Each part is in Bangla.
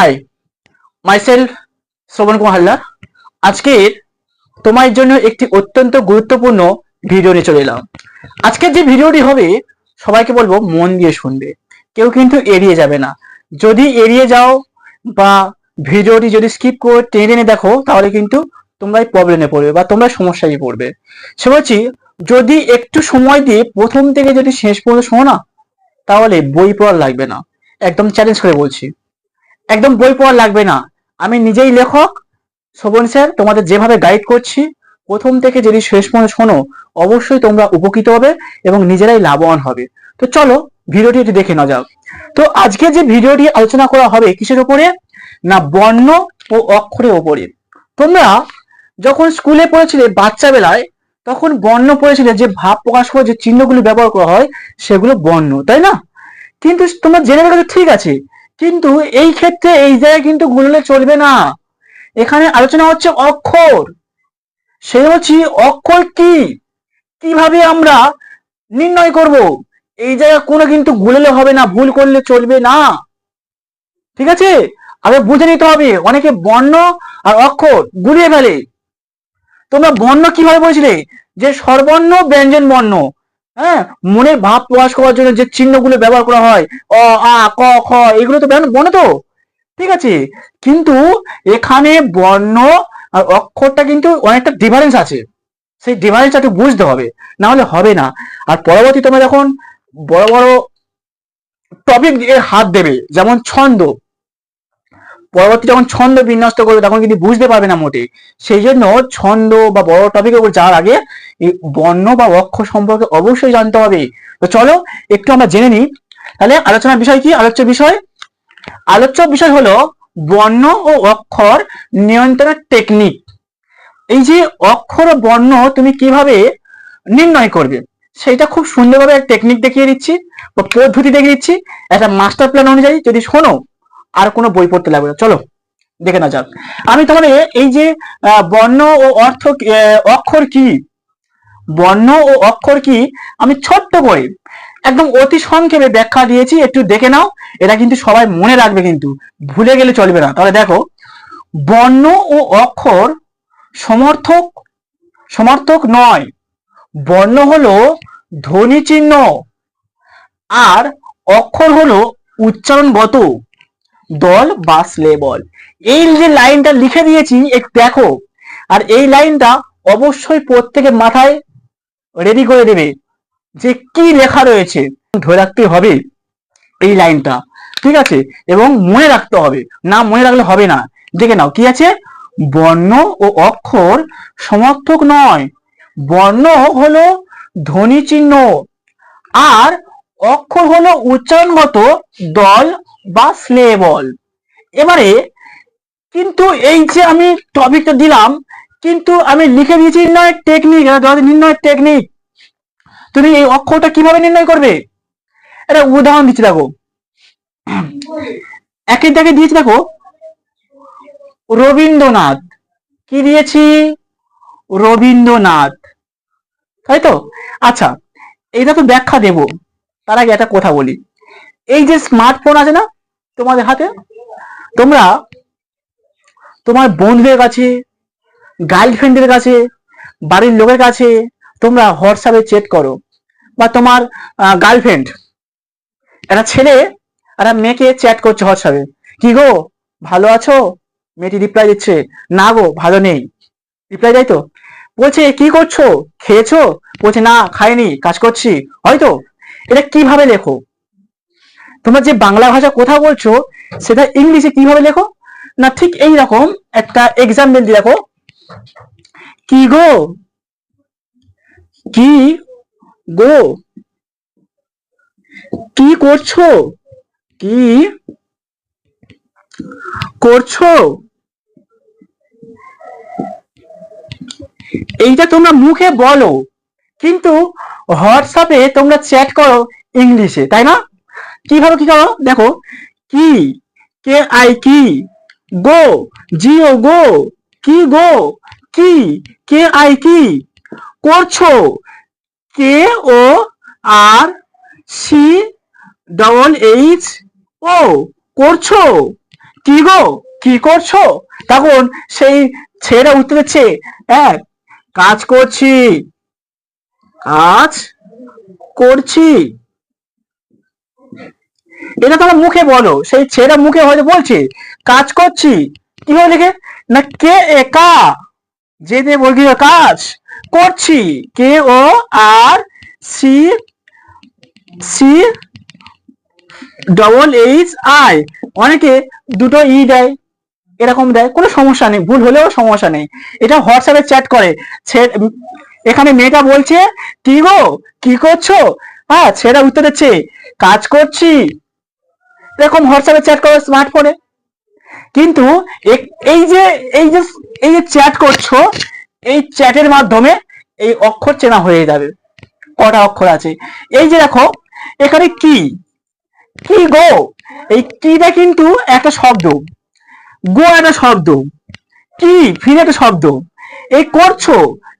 হাই মাইসেলফ শ্রবণ কুমার হালদার আজকের তোমার জন্য একটি অত্যন্ত গুরুত্বপূর্ণ ভিডিও নিয়ে চলে এলাম। আজকের যে ভিডিওটি হবে, সবাইকে বলব মন দিয়ে শুনবে। কেউ কিন্তু এড়িয়ে যাবে না। যদি এড়িয়ে যাও বা ভিডিওটি যদি স্কিপ করে টেনে টেনে দেখো, তাহলে কিন্তু তোমরাই প্রবলেমে পড়বে বা তোমরা সমস্যায় পড়বে। সে বলছি, যদি একটু সময় দিয়ে প্রথম থেকে যদি শেষ পর্যন্ত শোনো না, তাহলে বই পড়ার লাগবে না। একদম চ্যালেঞ্জ করে বলছি। একদম বই পড়া লাগবে না। আমি নিজেই লেখক। শোভন স্যার, তোমাদের যেভাবে গাইড করছি, প্রথম থেকে যদি শেষ পর্যন্ত শোনো, অবশ্যই তোমরা উপকৃত হবে এবং নিজেরাই লাভবান হবে। তো চলো, ভিডিওটি একটু দেখে নেওয়া যাও। তো আজকে যে ভিডিওটি আলোচনা করা হবে কিসের উপরে? না, বর্ণ ও অক্ষরের উপরে। তোমরা যখন স্কুলে পড়েছিলে বাচ্চা বেলায় তখন বর্ণ পড়েছিলে যে ভাব প্রকাশ করে যে চিহ্নগুলি ব্যবহার করা হয়, সেগুলো বর্ণ, তাই না? কিন্তু তোমরা জেনে গেলে ঠিক আছে কিন্তু এই ক্ষেত্রে এই জায়গায় কিন্তু গুললে চলবে না। এখানে আলোচনা হচ্ছে অক্ষর। সে হচ্ছে অক্ষর কি? কীভাবে আমরা নির্ণয় করব? এই জায়গায় কোনো কিন্তু গুললে হবে না, ভুল করলে চলবে না। ঠিক আছে? আগে বুঝে নিতে হবে। অনেকে বর্ণ আর অক্ষর গুলিয়ে ফেলে। তোমরা বর্ণ কীভাবে বলেছিলে? যে সর্বর্ণ ব্যঞ্জন বর্ণ হ্যাঁ মনের ভাব প্রকাশ করার জন্য যে চিহ্নগুলো ব্যবহার করা হয়, অ, আ, ক, খ, এগুলো তো বর্ণ তো। ঠিক আছে? কিন্তু এখানে বর্ণ আর অক্ষরটা কিন্তু অনেকটা ডিফারেন্স আছে। সেই ডিফারেন্সটা একটু বুঝতে হবে, না হলে হবে না। আর পরবর্তী তোমরা যখন বড় বড় টপিক হাত দেবে, যেমন ছন্দ। পরবর্তী যখন ছন্দ বিন্যস্ত করবে, তখন কিন্তু বুঝতে পারবে না মোটে। সেই জন্য ছন্দ বা বড় টপিকের উপর যাওয়ার আগে এই বর্ণ বা অক্ষর সম্পর্কে অবশ্যই জানতে হবে। তো চলো, একটু আমরা জেনে নিই। তাহলে আলোচনার বিষয় কি? আলোচ্য বিষয়? আলোচ্য বিষয় হলো বর্ণ ও অক্ষর নিয়ন্ত্রণের টেকনিক এই যে অক্ষর ও বর্ণ তুমি কীভাবে নির্ণয় করবে সেটা খুব সুন্দরভাবে টেকনিক দেখিয়ে দিচ্ছি বা পদ্ধতি দেখিয়ে দিচ্ছি। একটা মাস্টার প্ল্যান অনুযায়ী যদি শোনো আর কোনো বই পড়তে লাগবে না। চলো, দেখে না যাক। আমি তোমাদের এই যে বর্ণ ও অর্থ অক্ষর কি? বর্ণ ও অক্ষর কি? আমি ছোট্ট করে একদম অতি সংক্ষেপে ব্যাখ্যা দিয়েছি, একটু দেখে নাও। এটা কিন্তু সবাই মনে রাখবে কিন্তু। ভুলে গেলে চলবে না। তাহলে দেখো, বর্ণ ও অক্ষর সমর্থক সমর্থক নয়। বর্ণ হলো ধ্বনি চিহ্ন, আর অক্ষর হলো উচ্চারণগত। দল বা স্লেবল এই যে লাইনটা লিখে দিয়েছি একটু দেখো, আর এই লাইনটা অবশ্যই প্রত্যেকের মাথায় রেডি করে দেবে যে কি লেখা রয়েছে। ধরে রাখতে হবে এই লাইনটা, ঠিক আছে? এবং মনে রাখতে হবে, না মনে রাখলে হবে না। দেখে নাও, কি আছে? বর্ণ ও অক্ষর সমর্থক নয়। বর্ণ হলো ধ্বনি চিহ্ন, আর অক্ষর হলো উচ্চারণগত দল বা স্লেবল এবারে কিন্তু এই যে আমি টপিকটা দিলাম, কিন্তু আমি লিখে দিয়েছি নির্ণয়ের টেকনিক নির্ণয়ের টেকনিক তুমি এই অক্ষরটা কীভাবে নির্ণয় করবে? এটা উদাহরণ দিচ্ছি, দেখো। একের দাগে দিয়েছি, দেখো। রবীন্দ্রনাথ। কি দিয়েছি? রবীন্দ্রনাথ। তাই তো? আচ্ছা এইটা তো ব্যাখ্যা দেব। তার আগে একটা কথা বলি। এই যে স্মার্টফোন আছে না, তোমাদের হাতে? তোমরা তোমার বন্ধুদের কাছে গার্লফ্রেন্ডের কাছে, বাড়ির লোকের কাছে তোমরা হোয়াটসঅ্যাপে চ্যাট করো। বা তোমার গার্লফ্রেন্ড একটা ছেলে, একটা মেয়েকে চ্যাট করছে হোয়াটসঅ্যাপে কি গো, ভালো আছো? মেয়েটি রিপ্লাই দিচ্ছে, না গো, ভালো নেই। রিপ্লাই দেয় তো। বলছে, কি করছ? খেয়েছো? বলছে, না, খাইনি, কাজ করছি। হয়তো? এটা কীভাবে লেখো? তোমরা যে বাংলা ভাষা কথা বলছো, সেটা ইংলিশে কীভাবে লেখো? না ঠিক এই রকম একটা এক্সাম্পল দিয়ে দেখো। কি গো? কি গো? কি করছ? কি করছ? এইটা তোমরা মুখে বলো, কিন্তু হোয়াটসঅ্যাপে তোমরা চ্যাট করো ইংলিশে, তাই না? কীভাবে কি করো? দেখো, কি কে আই কি গো জিও গো কি গো কি কে আই কি করছ K O R C double H O করছ কি গো কি করছ? তখন সেই উত্তর দিচ্ছে হ্যাঁ কাজ করছি কাজ করছি। এটা তোমার মুখে বলো। সেই ছেলেটা মুখে হয়তো বলছে, কাজ করছি। কীভাবে লিখে না, কে একা? যে বলছি কাজ করছি। K O R C C, double H I. অনেকে দুটো ই দেয়, এরকম দেয়। কোনো সমস্যা নেই, ভুল হলেও সমস্যা নেই। এটা হোয়াটসঅ্যাপে চ্যাট করে। এখানে মেয়েটা বলছে, কি গো? কি করছ? হ্যাঁ ছেলেটা উত্তর দিচ্ছে, কাজ করছি। এরকম হোয়াটসঅ্যাপে চ্যাট করে স্মার্টফোনে কিন্তু এই যে এই যে এই যে চ্যাট করছ, এই চ্যাটের মাধ্যমে এই অক্ষর চেনা হয়ে যাবে। কটা অক্ষর আছে? এই যে দেখো, এখানে কি? কি গো? এই কিটা কিন্তু একটা শব্দ। গো একটা শব্দ। কি? ফিরে একটা শব্দ। এই করছ,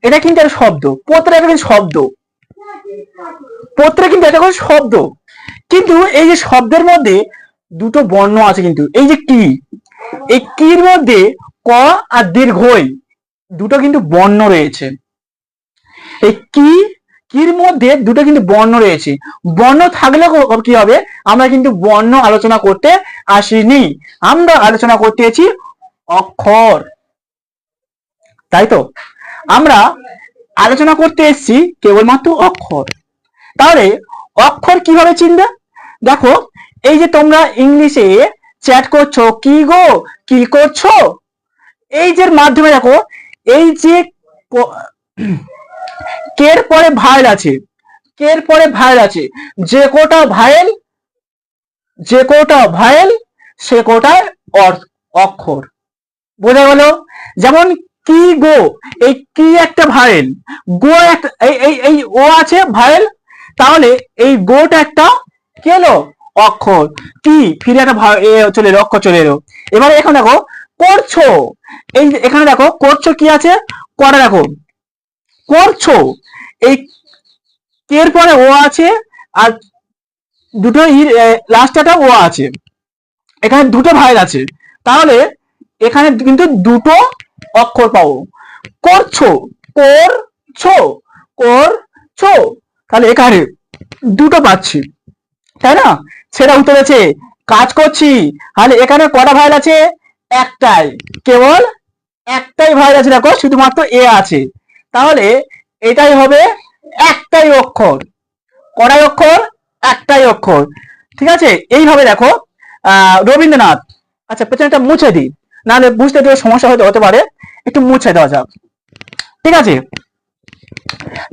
এটা কিন্তু একটা শব্দ। পোত্রে একটা শব্দ। পোত্রে কিন্তু এটা শব্দ। কিন্তু এই যে শব্দের মধ্যে দুটো বর্ণ আছে কিন্তু। এই যে কি, এই কির মধ্যে ক আর দীর্ঘই দুটো কিন্তু বর্ণ রয়েছে। এই কি, কির মধ্যে দুটো কিন্তু বর্ণ রয়েছে। বর্ণ থাকলে কি হবে? আমরা কিন্তু বর্ণ আলোচনা করতে আসিনি। আমরা আলোচনা করতে এসেছি অক্ষর। তাই তো? আমরা আলোচনা করতে এসেছি কেবলমাত্র অক্ষর। তাহলে অক্ষর কীভাবে চিনবে? দেখো এই যে তোমরা ইংলিশে চ্যাট করছ, কি গো? কি করছ? এই যে মাধ্যমে দেখো, এই যে কের পরে ভাইল আছে? কের পরে ভাইল আছে? যে কোটা ভাইল যে কোটা ভাইল সে অর্থ অক্ষর। বোঝা গেল? যেমন কি গো, এই কি একটা ভাইল গো একটা এই এই ও আছে ভাইল তাহলে এই গোটা একটা কি হলো অক্ষর। কি ফিরে একটা চলে এলো, অক্ষর চলে এলো। এবারে এখন দেখো, করছ। এই এখানে দেখো, করছ কি আছে? করে দেখো? করছ। এই কের পরে ও আছে, আর দুটো লাস্টটা ও আছে। এখানে দুটো ভাইল আছে। তাহলে এখানে কিন্তু দুটো অক্ষর পাবো। করছ করছ করছ। তাহলে এখানে দুটো পাচ্ছি। তাই না? সেটা উত্তর আছে কাজ করছি। তাহলে এখানে কটা ভাইল আছে? একটাই। কেবল একটাই ভাইল আছে দেখো, শুধুমাত্র এ আছে। তাহলে এটাই হবে একটাই অক্ষর। কটাই অক্ষর? একটাই অক্ষর। ঠিক আছে? এইভাবে দেখো। রবীন্দ্রনাথ। আচ্ছা পেছনেটা মুছে দিই। নাহলে বুঝতে একটু সমস্যা হতে হতে পারে। একটু মুছে দেওয়া যাক। ঠিক আছে?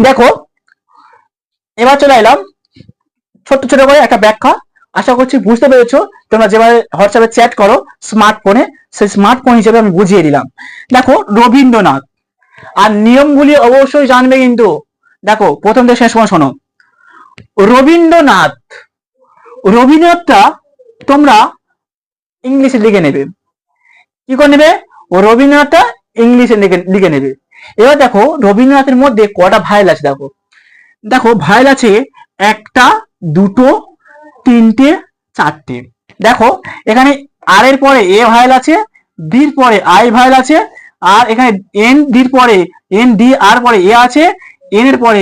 দেখো, এবার চলে এলাম। ছোট্ট ছোট করে একটা ব্যাখ্যা। আশা করছি বুঝতে পেরেছ। তোমরা যেভাবে হোয়াটসঅ্যাপে চ্যাট করো স্মার্টফোনে সেই স্মার্টফোন হিসেবে আমি বুঝিয়ে দিলাম। দেখো, রবীন্দ্রনাথ। আর নিয়মগুলি অবশ্যই জানবে কিন্তু। দেখো, প্রথম থেকে শেষ পর্যন্ত শোনো। রবীন্দ্রনাথ। রবীন্দ্রনাথটা তোমরা ইংলিশে লিখে নেবে। কি করে নেবে? রবীন্দ্রনাথটা ইংলিশে লিখে নেবে। এবার দেখো, রবীন্দ্রনাথের মধ্যে কটা ভাইল আছে দেখো। দেখো, ভাইল আছে একটা দুটো, তিনটে, চারটে। দেখো, এখানে আর এর পরে এ ভাইল আছে ডির পরে আই ভাইল আছে, আর এখানে এন ডির পরে এন ডি আর পরে এ আছে এন এর পরে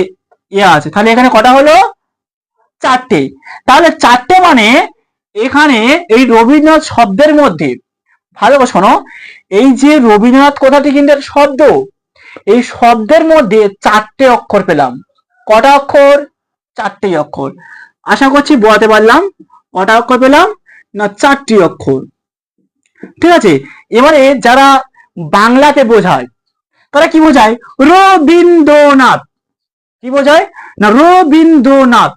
এ আছে। তাহলে এখানে কটা হলো? চারটে। তাহলে চারটে মানে এখানে এই রবীন্দ্রনাথ শব্দের মধ্যে, ভালো শোনো, এই যে রবীন্দ্রনাথ কথাটি কিন্তু শব্দ। এই শব্দের মধ্যে চারটে অক্ষর পেলাম। কটা অক্ষর? চারটে অক্ষর। আশা করছি বোঝাতে পারলাম। কটা অক্ষর পেলাম? না, চারটি অক্ষর। ঠিক আছে? এবারে যারা বাংলাতে বোঝায়, তারা কি বোঝায়? রবীন্দ্রনাথ। কি বোঝায়? না, রবীন্দ্রনাথ।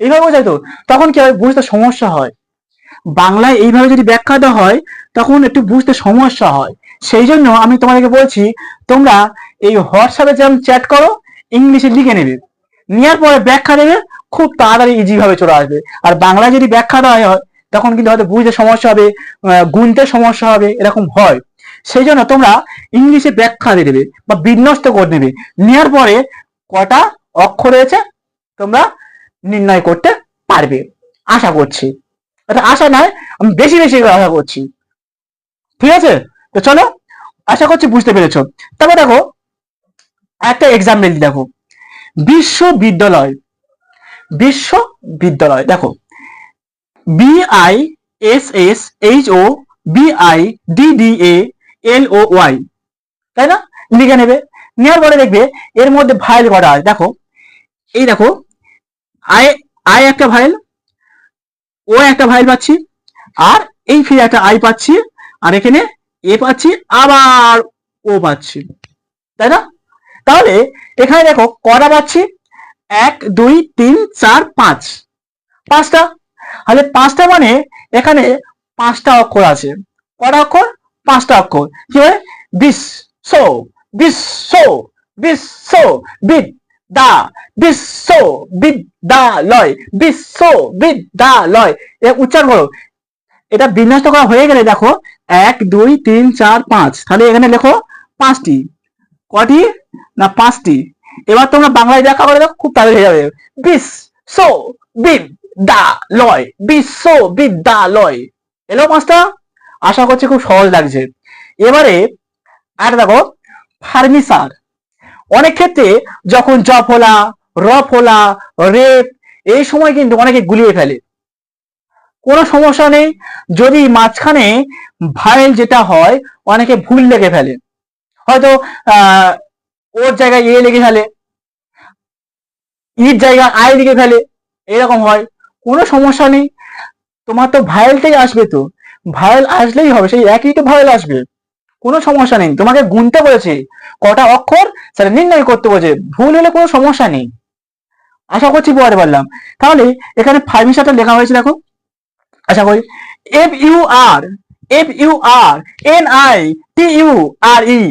এইভাবে বোঝায় তো। তখন কি হয়? বুঝতে সমস্যা হয়। বাংলায় এইভাবে যদি ব্যাখ্যা দেওয়া হয়, তখন একটু বুঝতে সমস্যা হয়। সেই জন্য আমি তোমাদেরকে বলছি, তোমরা এই হোয়াটসঅ্যাপে যেমন চ্যাট করো, ইংলিশে লিখে নেবে। নেওয়ার পরে ব্যাখ্যা দেবে, খুব তাড়াতাড়ি ইজি ভাবে চলে আসবে। আর বাংলায় যদি ব্যাখ্যা দেওয়া হয়, তখন কিন্তু হয়তো বুঝতে সমস্যা হবে গুনতে সমস্যা হবে, এরকম হয়। সেই জন্য তোমরা ইংলিশে ব্যাখ্যা দিয়ে দেবে বা বিন্যস্ত করে নেবে নেওয়ার পরে কটা অক্ষর রয়েছে, তোমরা নির্ণয় করতে পারবে। আশা করছি। এটা আশা নয়, আমি বেশি বেশি আশা করছি। ঠিক আছে? তো চলো, আশা করছি বুঝতে পেরেছ। তারপর দেখো, একটা এক্সাম্পল দেখো। বিশ্ববিদ্যালয়। বিশ্ববিদ্যালয়, দেখো। B I S S H O B I D D A L O Y তাই না? লিখে নেবে। নেওয়ার পরে দেখবে এর মধ্যে ভাইল করা আছে। দেখো, এই দেখো আই আই একটা ভাইল ও একটা ভাইল পাচ্ছি, আর এই ফিরে একটা আই পাচ্ছি, আর এখানে এ পাচ্ছি, আবার ও পাচ্ছি, তাই না? তাহলে এখানে দেখো কটা পাচ্ছি? এক, দুই, তিন, চার, পাঁচ। পাঁচটা? তাহলে পাঁচটা মানে এখানে পাঁচটা অক্ষর আছে। কটা অক্ষর? পাঁচটা অক্ষর। কি হয়? বিশ্ব বিশ্ব বিশ্ব বিদ দা বিশ্ব বিদ্যালয়। বিশ্ব বিদ্যালয়। এ উচ্চারণ করো। এটা বিন্যস্ত করা হয়ে গেলে দেখো, এক, দুই, তিন, চার, পাঁচ। তাহলে এখানে লেখো পাঁচটি। কটি? না, পাঁচটি। এবার তোমরা বাংলায় ব্যাখ্যা করে দেখো খুব তাড়াতাড়ি হয়ে যাবে। বিশ্ব বিদ্যালয় বিশ্ব বিদ্যালয় এলো পাঁচটা আশা করছি খুব সহজ লাগছে। এবারে, আর দেখো, ফার্নিচার। অনেক ক্ষেত্রে যখন জ ফোলা, র ফোলা রেপ এই সময় কিন্তু অনেকে গুলিয়ে ফেলে। কোনো সমস্যা নেই, যদি মাঝখানে ভাইল যেটা হয়, অনেকে ভুল লেগে ফেলে। হয়তো ওর জায়গায় এ লেগে ফেলে ইর জায়গায় আই লিখে ফেলে, এরকম হয়। কোনো সমস্যা নেই। তোমার তো ভাইলটাই আসবে তো। ভাইল আসলেই হবে, সেই একই তো ভাইল আসবে। কোনো সমস্যা নেই। তোমাকে গুনতে বলেছে। কটা অক্ষর সেটা নির্ণয় করতে বলেছে। ভুল হলে কোনো সমস্যা নেই। আশা করছি বুঝতে পারলাম। তাহলে এখানে ফার্মিসারটা লেখা হয়েছে, দেখো। আশা করি। F U R F U R N I T U R E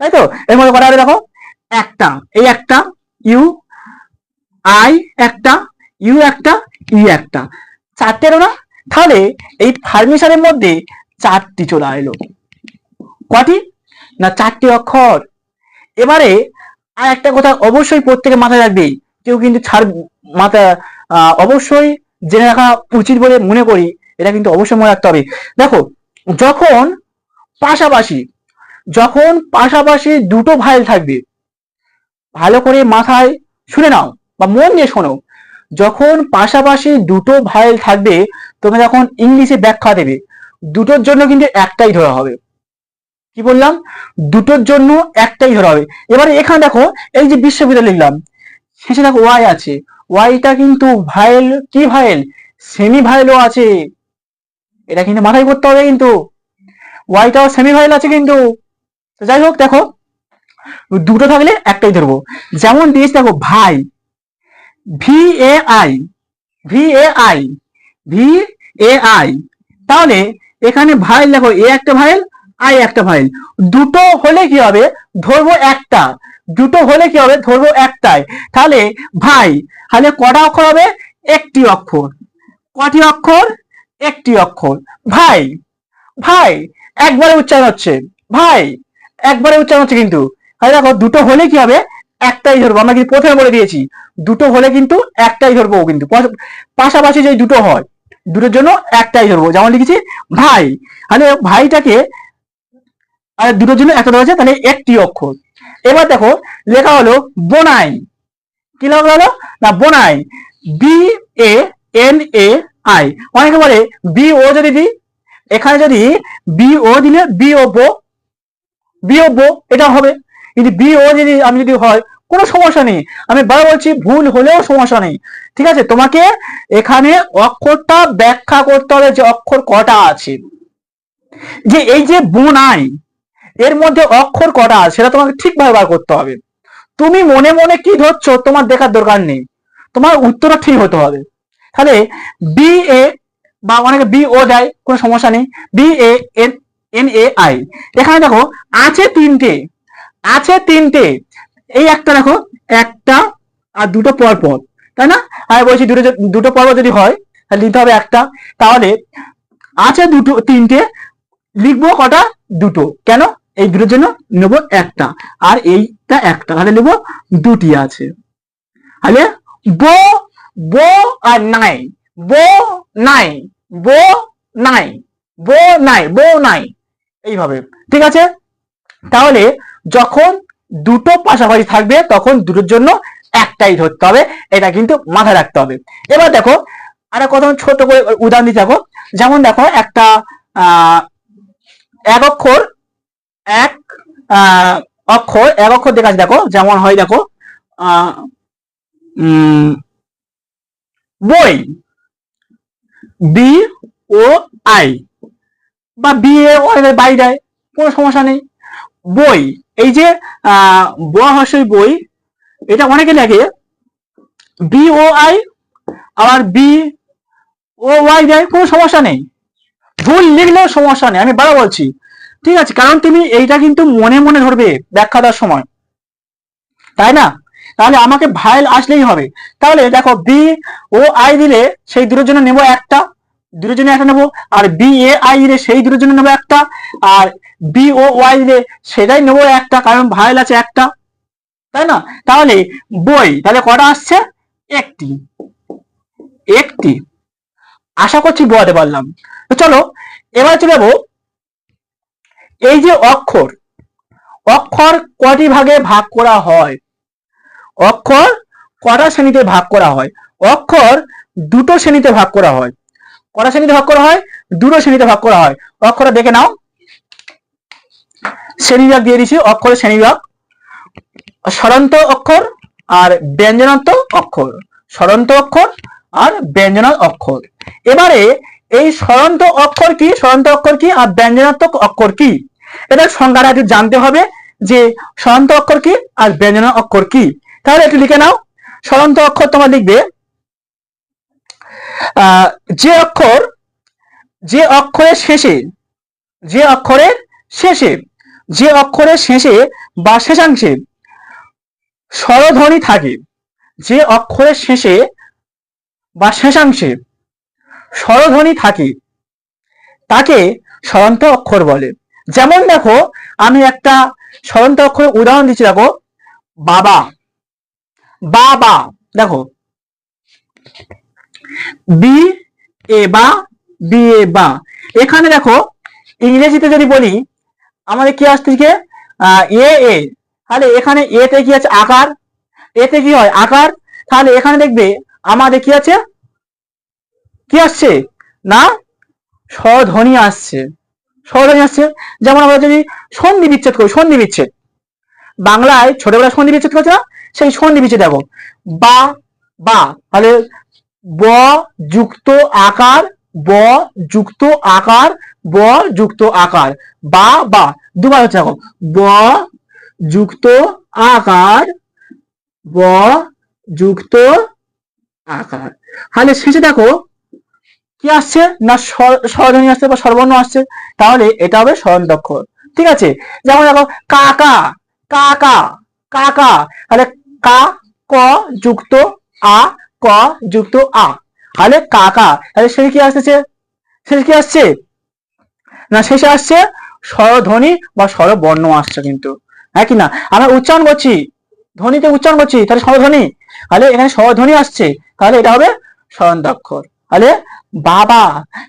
তাই তো এর মধ্যে কটা হবে দেখো? একটা। এই একটা, ইউ, আই, একটা, ইউ একটা, ই একটা। চারটে এলো না? তাহলে এই ফার্মিশনের মধ্যে চারটি চলে এলো কটি? না, চারটি অক্ষর। এবারে আর একটা কথা অবশ্যই প্রত্যেকে মাথায় রাখবে। কেউ কিন্তু ছাড় মাথা অবশ্যই জেনে রাখা উচিত বলে মনে করি। এটা কিন্তু অবশ্যই মনে রাখতে হবে। দেখো, যখন পাশাপাশি যখন পাশাপাশি দুটো ভাইল থাকবে, ভালো করে মাথায় শুনে নাও বা মন দিয়ে শোনো। যখন পাশাপাশি দুটো ভাইল থাকবে তুমি যখন ইংলিশে ব্যাখ্যা দেবে, দুটোর জন্য কিন্তু একটাই ধরা হবে। কি বললাম? দুটোর জন্য একটাই ধরা হবে। এবারে এখানে দেখো, এই যে বিশ্ববিদ্যালয় লিখলাম, শেষে দেখো ওয়াই আছে। ওয়াইটা কিন্তু ভাইল কি ভাইল সেমি ভাইলও আছে। এটা কিন্তু মাথায় করতে হবে কিন্তু। ওয়াইটাও সেমি ভাইল আছে কিন্তু। তো যাই হোক, দেখো, দুটো থাকলে একটাই ধরবো। যেমন দিয়েছে, দেখো, ভাই, V A I, V A I, V A I. তাহলে এখানে ভাইল, দেখো, এ একটা ভাইল, আই একটা ভাইল। দুটো হলে কি হবে? ধরবো একটা। দুটো হলে কি হবে? ধরবো একটাই। তাহলে ভাই, তাহলে কটা অক্ষর হবে? একটি অক্ষর। কটি অক্ষর? একটি অক্ষর। ভাই ভাই, একবারে উচ্চারণ হচ্ছে। ভাই একবারে উচ্চারণ হচ্ছে কিন্তু। তাহলে দেখো, দুটো হলে কি হবে? একটাই ধরবো। আমরা কিন্তু প্রথমে বলে দিয়েছি, দুটো হলে কিন্তু একটাই ধরবো কিন্তু। পাশ- পাশাপাশি যে দুটো হয়, দুটোর জন্য একটাই ধরবো। যেমন লিখেছি, ভাই। তাহলে ভাইটাকে আর দুটোর জন্য একটা ধরা হচ্ছে তাহলে একটি অক্ষর। এবার দেখো, লেখা হলো, বোনাই। কি লেখা হলো? না, বোনাই। B A N A I অনেকে বলে বি ও যদি দিই, এখানে যদি বি ও দিলে বি ও বো বি ও বো, এটা হবে। কিন্তু বি ও যদি আমি যদি হয়, কোনো সমস্যা নেই। আমি বার বলছি, ভুল হলেও সমস্যা নেই। ঠিক আছে? তোমাকে এখানে অক্ষরটা ব্যাখ্যা করতে হবে যে অক্ষর কটা আছে। যে এই যে বোনাই এর মধ্যে অক্ষর কটা আছে, সেটা তোমাকে ঠিকভাবে বার করতে হবে। তুমি মনে মনে কি ধরছো, তোমার দেখার দরকার নেই। তোমার উত্তরটা ঠিক হতে হবে। তাহলে বি এ বা অনেকে বি ও দেয়, কোনো সমস্যা নেই। B A N N A I এখানে দেখো, আছে তিনটে আছে তিনটে। এই একটা দেখো, একটা আর দুটো পর পর তাই না? আমি বলছি দুটো দুটো পর্ব যদি হয়, তাহলে নিতে হবে একটা। তাহলে আছে দুটো, তিনটে, লিখব কটা? দুটো। কেন? এই দুটোর জন্য নেব একটা, আর এইটা একটা। তাহলে নেব দুটি আছে। তাহলে বো বো আর নাই, বো নাই বো নাই বো নাই বো নাই। এইভাবে। ঠিক আছে? তাহলে যখন দুটো পাশাপাশি থাকবে, তখন দুটোর জন্য একটাই ধরতে হবে। এটা কিন্তু মাথায় রাখতে হবে। এবার দেখো আর কত ছোট করে উদাহরণ দেখো, যেমন দেখো, একটা এক অক্ষর এক অক্ষর এক অক্ষর দেখা দেখো, যেমন হয় দেখো বই, বি, ও, আই। বা বি এ অনেকের দেয় কোনো সমস্যা নেই। বই, এই যে, আহ ব হর্ষই বই, এটা অনেকে লেখে, বি ও আই, আবার বি ও ওয়াই দেয়, কোনো সমস্যা নেই। ভুল লিখলেও সমস্যা নেই, আমি বারো বলছি। ঠিক আছে, কারণ তুমি এইটা কিন্তু মনে মনে ধরবে ব্যাখ্যা দেওয়ার সময়। তাই না? তাহলে আমাকে ভাইল আসলেই হবে। তাহলে দেখো, বি ও আই দিলে সেই দুটোর জন্য নেব একটা দুটোর জন্য একটা নেব, আর বি এ আই দিলে সেই দুটোর জন্য নেব একটা, আর বি ও ওয়াই দিলে সেটাই নেব একটা, কারণ ভাইল আছে একটা, তাই না? তাহলে বই, তাহলে কটা আসছে? একটি একটি। আশা করছি বোঝাতে পারলাম। তো চলো, এবার চলে যাব, এই যে অক্ষর অক্ষর কটি ভাগে ভাগ করা হয়? অক্ষর কটা শ্রেণীতে ভাগ করা হয়? অক্ষর দুটো শ্রেণীতে ভাগ করা হয়। কটা শ্রেণীতে ভাগ করা হয়? দুটো শ্রেণীতে ভাগ করা হয়। অক্ষরটা দেখে নাও। শ্রেণীবিভাগ দিয়ে দিছি অক্ষরের শ্রেণীবিভাগ স্বরান্ত অক্ষর আর ব্যঞ্জনাত্ম অক্ষর। স্বরান্ত অক্ষর আর ব্যঞ্জনাত্মক অক্ষর। এবারে এই স্বরান্ত অক্ষর কি? স্বরান্ত অক্ষর কি আর ব্যঞ্জনাত্মক অক্ষর কি? এটা সংজ্ঞাটা একটু জানতে হবে যে স্বরান্ত অক্ষর কি আর ব্যঞ্জনা অক্ষর কি। তাহলে একটু লিখে নাও। স্বরান্ত অক্ষর তোমার লিখবে যে অক্ষর, যে অক্ষরের শেষে, যে অক্ষরের শেষে, যে অক্ষরের শেষে বা শেষাংশে স্বরধ্বনি থাকে, যে অক্ষরের শেষে বা শেষাংশে স্বরধ্বনি থাকে, তাকে স্বরান্ত অক্ষর বলে। যেমন দেখো, আমি একটা স্বরান্ত অক্ষরের উদাহরণ দিচ্ছি, দেখো, বাবা বাবা, দেখো বি, এ বা, বি, এ বা। এখানে দেখো, ইংরেজিতে যদি বলি, আমাদের কি আসছে এ এ। তাহলে এখানে এতে কি আছে? আকার। এতে কি হয়? আকার। তাহলে এখানে দেখবে, আমাদের কি আছে? কি আসছে? না? স্বধ্বনি আসছে। স্বধ্বনি আসছে। যেমন আমরা যদি সন্ধি বিচ্ছেদ করি, সন্ধি বিচ্ছেদ। বাংলায় ছোটবেলায় সন্ধি বিচ্ছেদ করছে না সেই সন্ধি বিচ্ছেদ দেখো। বা বা। তাহলে ব যুক্ত আকার, ব যুক্ত আকার, ব যুক্ত আকার। বা বা, দুবার হচ্ছে দেখো ব যুক্ত আকার, ব যুক্ত আকার। তাহলে শেষে দেখো, কি আসছে? না স্বর- স্বরধ্বনি আসছে বা স্বরবর্ণ আসছে? তাহলে এটা হবে স্বরন্তক্ষর ঠিক আছে? যেমন দেখো, কাকা কাকা কাকা। তাহলে কা, ক, যুক্ত, আ ক যুক্ত আ। তাহলে কাকা তাহলে শেষে কি আসছে শেষে কি আসছে? না, শেষে আসছে স্বরধ্বনি বা স্বরবর্ণ আসছে কিন্তু। হ্যাঁ কি না? আমরা উচ্চারণ করছি। ধ্বনিতে উচ্চারণ করছি। তাহলে স্বরধ্বনি। তাহলে এখানে স্বরধ্বনি আসছে। তাহলে এটা হবে স্বরন্তাক্ষর তাহলে বাবা,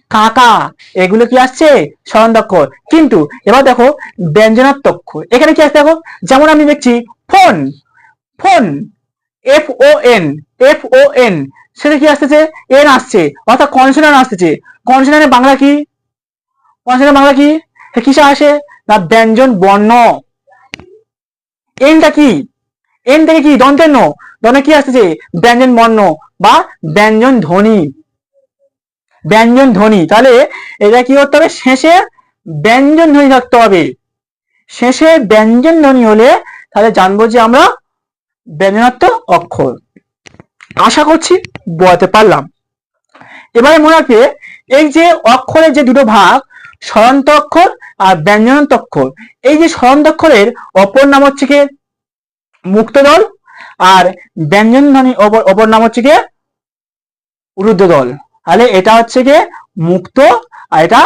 কাকা, এগুলো কি আসছে? স্বরন্তাক্ষর কিন্তু এবার দেখো ব্যঞ্জনাত্মক। এখানে কি আসছে দেখো? যেমন আমি দেখছি, phone. Phone. F O N F O N সেটা কি আসতেছে? এন আসছে, অর্থাৎ কনসোনান্ট আসতেছে। কনসোনান্টের বাংলা কি? কনসোনান্ট বাংলা কি? কিসে আসে? না, ব্যঞ্জন বর্ণ। এনটা কি? এন থেকে কি? দন্তের ন দন্তে কি আসতেছে? ব্যঞ্জন বর্ণ বা ব্যঞ্জন ধ্বনি। ব্যঞ্জন ধ্বনি। তাহলে এটা কি করতে হবে? শেষে ব্যঞ্জন ধ্বনি থাকতে হবে। শেষে ব্যঞ্জন ধ্বনি হলে তাহলে জানব যে আমরা ব্যঞ্জনাত্মক অক্ষর। আশা করছি বোঝাতে পারলাম। এবারে মনে রাখবে, এই যে অক্ষরের যে দুটো ভাগ, স্বরান্ত অক্ষর আর ব্যঞ্জনান্ত অক্ষর, এই যে স্বরান্ত অক্ষরের অপর নাম হচ্ছে কি? মুক্তদল আর ব্যঞ্জন ধ্বনি অপর নাম হচ্ছে কি? রুদ্রদল। তাহলে এটা হচ্ছে কি? মুক্ত আর এটা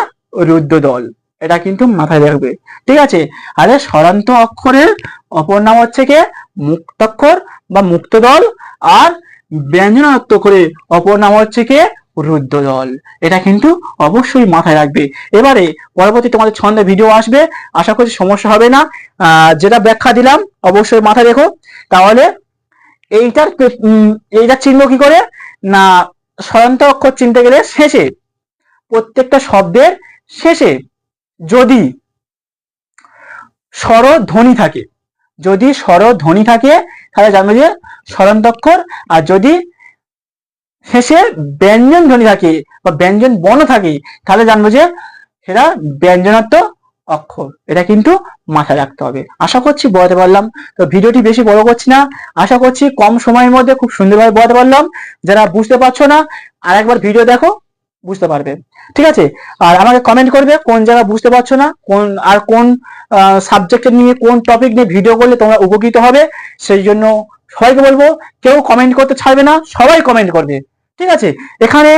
রুদ্রদল। এটা কিন্তু মাথায় রাখবে। ঠিক আছে? আরে স্বরান্ত অক্ষরের অপর নাম হচ্ছে কি? মুক্তাক্ষর বা মুক্তদল আর ব্যঞ্জনাত্ম করে অপর নাম হচ্ছে কি? রুদ্রদল। এটা কিন্তু অবশ্যই মাথায় রাখবে। এবারে পরবর্তী তোমাদের ছন্দে ভিডিও আসবে। আশা করছি সমস্যা হবে না। যেটা ব্যাখ্যা দিলাম, অবশ্যই মাথায় রেখো। তাহলে এইটার এইটার চিহ্ন কি করে? না, স্বয়ন্ত অক্ষর চিনতে গেলে শেষে, প্রত্যেকটা শব্দের শেষে যদি স্বর ধ্বনি থাকে যদি স্বর ধ্বনি থাকে, তাহলে জানবে যে স্বরান্তক্ষর আর যদি শেষে ব্যঞ্জন ধ্বনি থাকে বা ব্যঞ্জন বর্ণ থাকে, তাহলে জানব যে সেটা ব্যঞ্জনাত্ম অক্ষর। এটা কিন্তু মাথায় রাখতে হবে। আশা করছি বোঝাতে পারলাম। তো ভিডিওটি বেশি বড় করছি না। আশা করছি কম সময়ের মধ্যে খুব সুন্দরভাবে বোঝাতে পারলাম। যারা বুঝতে পারছ না আর একবার ভিডিও দেখো। বুঝতে পারবে। ঠিক আছে? আর আমাকে কমেন্ট করবে কোন জায়গা বুঝতে পারছ না, কোন, আর কোন সাবজেক্ট নিয়ে কোন টপিক নিয়ে ভিডিও করলে তোমরা উপকৃত হবে, সেই জন্য সবাইকে বলব, কেউ কমেন্ট করতে ছাড়বে না, সবাই কমেন্ট করবে। ঠিক আছে? এখানে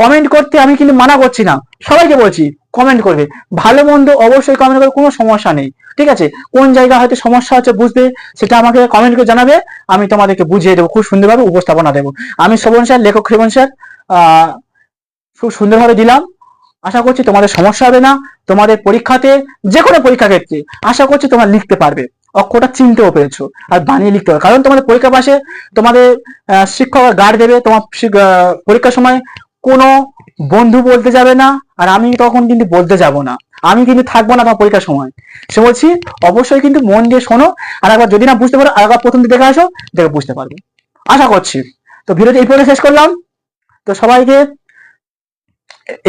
কমেন্ট করতে আমি কিন্তু মানা করছি না, সবাইকে বলছি কমেন্ট করবে। ভালো মন্দ অবশ্যই কমেন্ট করবে, কোনো সমস্যা নেই। ঠিক আছে? কোন জায়গা হয়তো সমস্যা হচ্ছে বুঝতে সেটা আমাকে কমেন্ট করে জানাবে, আমি তোমাদেরকে বুঝিয়ে দেবো, খুব সুন্দরভাবে উপস্থাপনা দেবো। আমি শোভন স্যার, লেখক সেবন স্যার খুব সুন্দরভাবে দিলাম। আশা করছি তোমাদের সমস্যা হবে না। তোমাদের পরীক্ষাতে যে কোনো পরীক্ষা ক্ষেত্রে আশা করছি তোমরা লিখতে পারবে। অক্ষরটা চিনতেও পেরেছ আর বানিয়ে লিখতে হবে কারণ তোমাদের পরীক্ষা পাশে তোমাদের শিক্ষক গার্ড দেবে। তোমার পরীক্ষার সময় কোনো বন্ধু বলতে যাবে না আর আমি তখন কিন্তু বলতে যাব না। আমি কিন্তু থাকব না তোমার পরীক্ষার সময়। সে বলছি, অবশ্যই কিন্তু মন দিয়ে শোনো। আর একবার যদি না বুঝতে পারো, আর একবার প্রথম দেখে আসো, দেখে বুঝতে পারবে। আশা করছি। তো ভিডিওটি এই পর্যন্ত শেষ করলাম। তো সবাইকে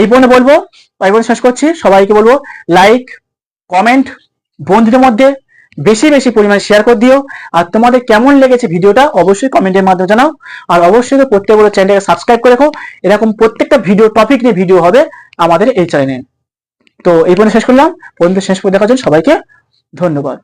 এই পর্যন্ত বলব, এই পর্যন্ত শেষ করছি। সবাইকে বলব লাইক কমেন্ট বন্ধুদের মধ্যে বেশি বেশি পরিমাণে শেয়ার করে দিও। আর তোমাদের কেমন লেগেছে ভিডিওটা অবশ্যই কমেন্টের মাধ্যমে জানাও। আর অবশ্যই তো প্রত্যেকগুলো চ্যানেলকে সাবস্ক্রাইব করে রাখো। এরকম প্রত্যেকটা ভিডিও টপিক নিয়ে ভিডিও হবে আমাদের এই চ্যানেলে তো এই পর্যন্ত শেষ করলাম। পর্যন্ত শেষ করে দেখার জন্য সবাইকে ধন্যবাদ।